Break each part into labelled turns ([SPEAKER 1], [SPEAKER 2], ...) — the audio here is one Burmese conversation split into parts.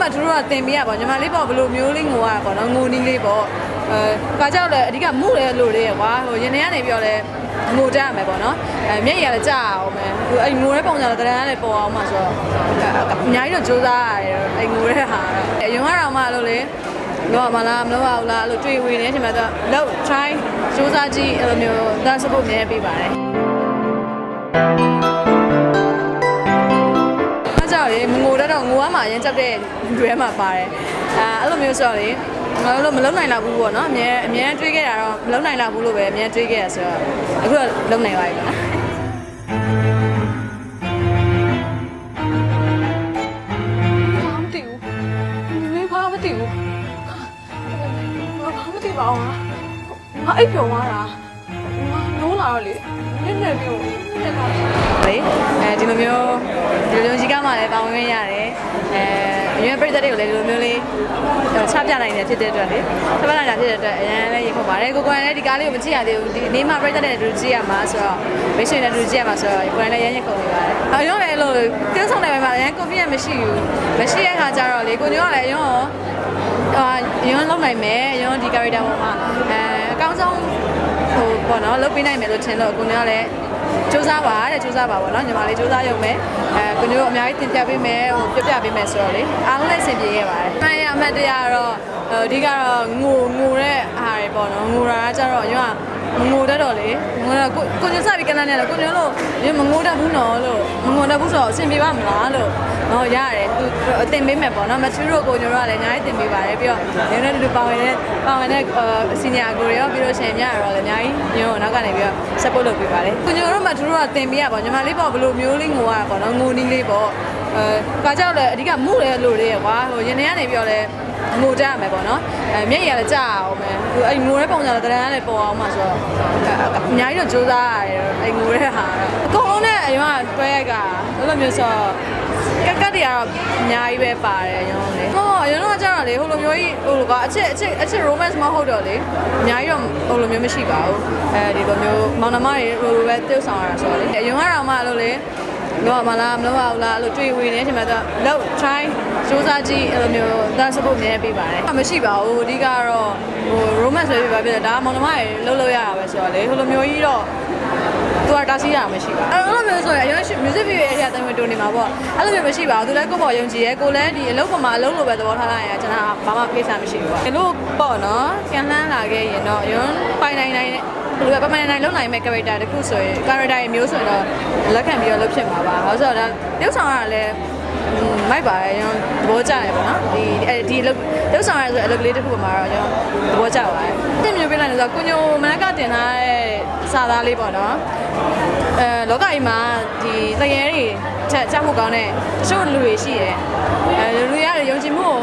[SPEAKER 1] မှသူတို့ကတင်ပေးရပါညီမလေးပေါ့ဘယ်လိုမျိုးလေးငိုရတာပေါ့နော်ငိုနီးလေးပေါ့အဲကကြောက်လဲအဓိကမှုလဲလို့လေးရကွာဟိုရင်ထဲကနေပြောလဲငိုကြရမယ်ပေါ့နော်အဲမျက်ရည်ကလည်းကြာအောင်မယ်ဟိုအဲ့ငိုတဲ့ပုံစံတော့တရမ်းလည်းပေါ်အောင်မှဆိုတော့အများကြီးတော့စူးစမ်းရတယ်အဲ့ငိုတဲ့ဟာတော့အရင်ကတော့မှလို့လေတော့မလားမလို့ပါဘူးလားအဲ့လိုတွေ့ဝင်နေတဲ့အချိန်မှာတော့လောက် try စူးစမ်းကြည့်အဲ့လိုမျိုးဒါ support မြဲပေးပါတယ် အားကြောင့်လေမငိုတတ်တော့ငိုရမှာအရင်ချက်တဲ့တွေထဲမှာပါတယ်အဲအဲ့လိုမျိုးဆိုတော့လေငါတို့မလုံနိုင်လာဘူးပေါ့နော်အမြဲအမြဲတွေးခဲ့တာတော့မလုံနိုင်လာဘူးလို့ပဲအမြဲတွေးခဲ့ရဆိုတော့အခုတော့လုံနိုင်ပါပြီပေါ့နော်
[SPEAKER 2] ဘာမသိဘူးမင်းဘာမသိဘူးဘာဘာမသိပါဘူးငါအိပ်ပျော်သွားတာငါနိုးလာတော့လေနည်းနည်းပြီးတက်သွားတယ်
[SPEAKER 1] လေအဲဒီလိုမျိုးဒီလိုကြီးကမှလည်းပါဝင်ခွင့်ရတယ်အဲအရင်ပြည်သက်တွေကိုလည်းဒီလိုမျိုးလေးချပြနိုင်တယ်ဖြစ်တဲ့အတွက်လေချပြနိုင်တာဖြစ်တဲ့အတွက်အရင်လည်းရေခုပါတယ်ကိုကိုယ်လည်းဒီကားလေးကိုမကြည့်ရသေးဘူးဒီနေ့မှပြည်သက်တဲ့တူကြည့်ရမှာဆိုတော့မိတ်ဆွေနဲ့တူကြည့်ရမှာဆိုတော့ကိုယ်လည်းရမ်းရခုန်နေပါတယ်အရင်လည်းလို့ tiêu ဆောင်တယ်မှာအရင် confidence မရှိဘူးမရှိတဲ့ခါကျတော့လေကိုညောကလည်းအရင်ရောအာရုံလုံးနိုင်မယ်ရုံဒီ character ပေါ်မှာအဲအကောင်းဆုံးဟိုပေါ့နော်လုပ်ပေးနိုင်မယ်လို့ထင်လို့ကိုညောကလည်း စူးစမ်းပါတဲ့စူးစမ်းပါပေါ့နော်ညီမလေးစူးစမ်းရုံပဲအဲကိုညောအများကြီးတင်ပြပေးမယ်ဟိုပြပြပေးမယ်ဆိုတော့လေအားလုံးလည်းအဆင်ပြေခဲ့ပါတယ်အမှန်ရအမှန်တရားတော့အဒီကတော့ငိုငိုတဲ့အားတွေပေါ့နော်ငိုတာကကြတော့ရုံက မငိုတတ်တော့လေငိုတော့ကိုကိုညစပြီးကနန်းနေတယ်ကိုညလို့ရမငိုတတ်ဘူးနော်လို့မငိုတတ်ဘူးဆိုတော့အဆင်ပြေပါမလားလို့ဟောရတယ်သူအတင်ပေးမယ်ပေါ့နော်မချူတို့ကိုညတို့ကလည်းအများကြီးတင်ပေးပါတယ်ပြီးတော့ညနေတူပါဝင်တဲ့ပါဝင်တဲ့စီနီယာကိုရောပြီးတော့ရှင်မြရတော့လည်းအများကြီးညတို့နောက်ကနေပြီးတော့ support လုပ်ပေးပါတယ်ကိုညတို့မချူတို့ကတင်ပေးရပါညီမလေးပေါ့ဘယ်လိုမျိုးလေးငိုရတာပေါ့နော်ငိုနီးလေးပေါ့ အဲကကြောက်လဲအဓိကမှုလဲလို့လေးရကွာဟိုရင်ထဲကနေပြီးတော့လဲငိုကြရမယ်ပေါ့နော်အဲမျက်ရည်ကလည်းကြာအောင်မယ်ဟိုအဲ့ငိုတဲ့ပုံစံတော့တရမ်းလည်းပေါ်အောင်မှဆိုတော့အများကြီးတော့စူးစမ်းရတယ်အဲ့ငိုတဲ့ဟာတော့အကုန်လုံးနဲ့အရင်ကတွဲရိုက်ကအဲ့လိုမျိုးဆိုတော့ကက်ကက်တွေကတော့အများကြီးပဲပါတယ်ရုံးလေဟောရုံးတော့ကျတော့လေဟိုလိုမျိုးကြီးဟိုလိုကအချစ်အချစ်အချစ် romance မဟုတ်တော့လေအများကြီးတော့ဟိုလိုမျိုးမရှိပါဘူးအဲဒီလိုမျိုးမောင်နှမတွေဟိုလိုပဲ tiêu ဆောင်ရတာဆိုတော့လေအရင်ကတော့မှအဲ့လို လေတော့မလားမလို့ပါဘူးလားအဲ့လိုတွေ့ဝင်နေတဲ့အချိန်မှာတော့လောက် try စူးစမ်းကြည့်အဲ့လိုမျိုးဒါ support မြဲပေးပါတယ်မရှိပါဘူးအဓိကတော့ဟို romance ပဲပြပါပြတယ်ဒါကမောင်နှမတွေလှုပ်လှုပ်ရတာပဲဆိုတော့လေဟိုလိုမျိုးကြီးတော့ သူကတားဆီးရမှာမရှိပါဘူးအဲ့လိုမျိုးဆိုရင်အရင် music video ရဲ့အရာတိုင်းဝင်တူနေမှာပေါ့အဲ့လိုမျိုးမရှိပါဘူးသူလည်းကိုယ့်ပေါ်ယုံကြည်ရဲကိုလည်းဒီအလုပ်ပေါ်မှာအလုပ်လိုပဲသဘောထားလိုက်ရင်ကျွန်တော်ဘာမှကိစ္စမရှိဘူးပေါ့ဒီလိုပေါ့နော်ကန်လှမ်းလာခဲ့ရင်တော့ရုံပိုင်နိုင်နိုင်နဲ့ဘယ်လိုပဲပမာဏနိုင်လုံနိုင်မဲ့ character တခုဆိုရင် character ရဲ့မျိုးဆိုရင်တော့လက်ခံပြီးတော့လုပ်ဖြစ်မှာပါ။ဘာလို့ဆိုတော့ဒါရုပ်ဆောင်ရတာလည်း မိုက်ပါရဲ့ကျွန်တော်သဘောကျတယ်ပေါ့နော်ဒီအဲဒီအလုပ်ရုပ်ဆောင်ရဆိုအလုပ်ကလေးတစ်ခုမှာတော့ကျွန်တော်သဘောကျပါတယ်။တင်မျိုးပြလိုက်လို့ဆိုတော့ကိုညိုမနက်ကတင်ထားတဲ့စာသားလေးပေါ့နော်။အဲလောကကြီးမှာဒီသရဲတွေချက်ချက်မှုကောင်းတဲ့တချို့လူတွေရှိတယ်။အဲလူတွေရတယ်ယုံကြည်မှုကို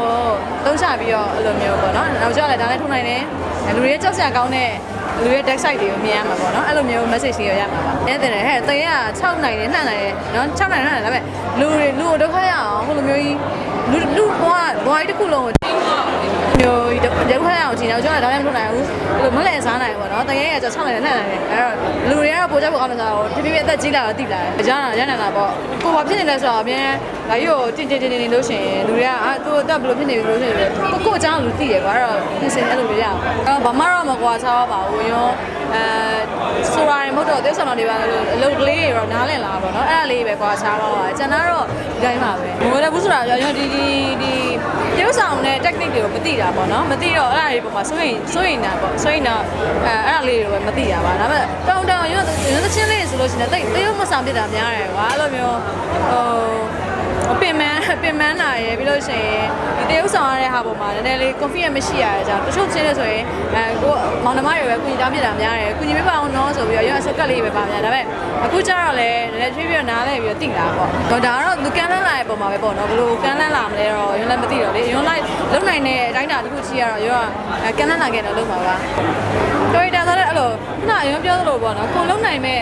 [SPEAKER 1] သုံးချပြီးတော့အဲ့လိုမျိုးပေါ့နော်။နောက်ကျတော့လည်းဒါလည်းထုံနိုင်တယ်။လူတွေကြောက်စရာကောင်းတဲ့ လူရဲ့ deck side တွေကိုမြင်ရမှာပေါ့နော်အဲ့လိုမျိုး message တွေရမှာပါအဲ့တဲ့ဟဲ့တရေက6နိုင်တယ်နှံ့နိုင်တယ်နော်6နိုင်နှံ့နိုင်တယ်ဒါပေမဲ့လူတွေလူကိုဒုက္ခရအောင်ဟိုလိုမျိုးကြီးလူလူဘွားဘွားကြီးတစ်ခုလုံးကိုမျိုး ဒုက္ခရအောင်ချိန်တော့ကျွန်တော်ဒါလည်းမလုပ်နိုင်ဘူးအဲ့လိုမလဲစားနိုင်ဘူးပေါ့နော်တရေက6နိုင်တယ်နှံ့နိုင်တယ်အဲ့တော့လူတွေကတော့ပို့ချက်ဖို့အောင်မှာဆိုတော့တဖြည်းဖြည်းအသက်ကြီးလာတော့တိလာတယ်အကြမ်းတာရနိုင်တာပေါ့ကိုဘာဖြစ်နေလဲဆိုတော့အမြဲဒါကြီးကိုတင်တင်တင်တင်လို့ရှိရင်လူတွေကအာသူ့အသက်ဘယ်လိုဖြစ်နေပြီလို့ရှိရင်ကိုကိုအကြောင်းလူသိရကွာအဲ့တော့သင်စင်အဲ့လိုမျိုးရအောင်အဲ့တော့ဘာမှတော့မကွာစားပါဘူးရောအဲဆိုရာရင်မဟုတ်တော့သေဆောင်တော်တွေပါလို့အလုပ်ကလေးတွေတော့နားလည်လာပါတော့အဲ့ဒါလေးပဲကွာစားပါပါကျန်တာတော့ဒီတိုင်းပါပဲမဟုတ်လည်းဘူးဆိုတာရောရောဒီဒီဒီသေဆောင်တဲ့ technique တွေကိုမသိတာပေါ့နော်မသိတော့အဲ့ဒါတွေပုံမှာစိုးရင်စိုးရင်တာပေါ့စိုးရင်တော့အဲအဲ့ဒါလေးတွေပဲမသိတာပါဒါပေမဲ့တောင်းတောင်းရောရောသချင်းလေးဆိုလို့ရှိရင်တိတ်သေရုံမဆောင်ပြတာများတယ်ကွာအဲ့လိုမျိုးဟိုပင်မန်း ပင်မန်းလာရယ်ပြီးလို့ရှိရင်ဒီတရုပ်ဆောင်ရတဲ့ဟာပေါ်မှာနည်းနည်းလေး confidence မရှိရတဲ့ကြောင့်တချို့ချင်းတွေဆိုရင်အဲကိုမောင်နှမတွေပဲကုညီတောင်းပြတာများတယ်ကုညီမပါအောင်နော်ဆိုပြီးတော့ရောအစက်ကလေးပဲပါများဒါပေမဲ့အခုကျတော့လည်းနည်းနည်းချွေးပြီးတော့နားလဲပြီးတော့တိလာပေါ့ဟောဒါကတော့သူကန်လန်းလာတဲ့ပုံမှာပဲပေါ့နော်ဘလို့ကန်လန်းလာမလဲတော့ရုံလည်းမသိတော့လေရုံလိုက်လုံနိုင်တဲ့အတိုင်းတာတစ်ခုချီရတော့ရောကကန်လန်းလာခဲ့တော့လုံပါပါတော်ရတာဆိုတော့အဲ့လိုခုနရုံပြောသလိုပေါ့နော်ကိုလုံနိုင်မဲ့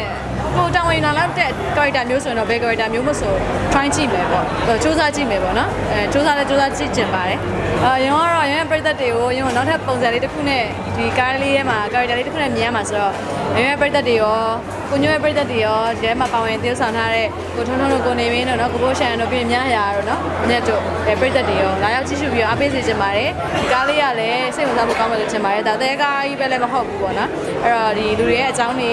[SPEAKER 1] ကိုတောင်ဝင်လာလောက်တဲ့ character မျိုးဆိုရင်တော့ဘယ် character မျိုးမဆို try ကြည့်မယ်ပေါ့စူးစမ်းကြည့်မယ်ပေါ့နော်အဲစူးစမ်းလဲစူးစမ်းကြည့်ကျင်ပါတယ်အာရုံကတော့ရုံရဲ့ပြည်သက်တွေကိုရုံနောက်ထပ်ပုံစံလေးတစ်ခုနဲ့ဒီကားလေးထဲမှာ character လေးတစ်ခုနဲ့မြင်ရမှာဆိုတော့ရုံရဲ့ပြည်သက်တွေရောကိုညွန့်ရဲ့ပြည်သက်တွေရောဒီထဲမှာပါဝင်သရုပ်ဆောင်ထားတဲ့ကိုထုံးထုံးတို့ကိုနေမင်းတို့နော်ကိုဘိုးရှန်တို့ပြင်များရာတို့နော်ညက်တို့အဲပြည်သက်တွေရောလာရောက်ကြည့်ရှုပြီးတော့အားပေးစေချင်ပါတယ်ဒီကားလေးကလည်းစိတ်ဝင်စားဖို့ကောင်းမယ်လို့ထင်ပါတယ်ဒါတဲကားကြီးပဲလည်းမဟုတ်ဘူးပေါ့နော်အဲ့တော့ဒီလူတွေရဲ့အကြောင်းတွေ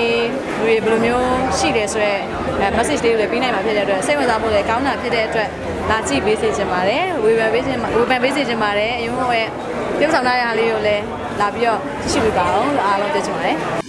[SPEAKER 1] လူတွေဘယ်လိုမျိုးရှိတယ်ဆိုတော့အဲ message လေးကိုလည်းပေးနိုင်မှာဖြစ်တဲ့အတွက်စိတ်ဝင်စားဖို့လည်းကောင်းတာဖြစ်တဲ့အတွက်လာကြည့်ပေးစေချင်ပါတယ်ဝေဖန်ပေးချင်ဝေဖန်ပေးစေချင်ပါတယ်အယုံရဲ့ပြုဆောင်ထားတဲ့အားလေးကိုလည်းလာပြီးတော့ကြည့်ရှုပေးပါအောင်လို့အားလုံးပြောချင်ပါတယ်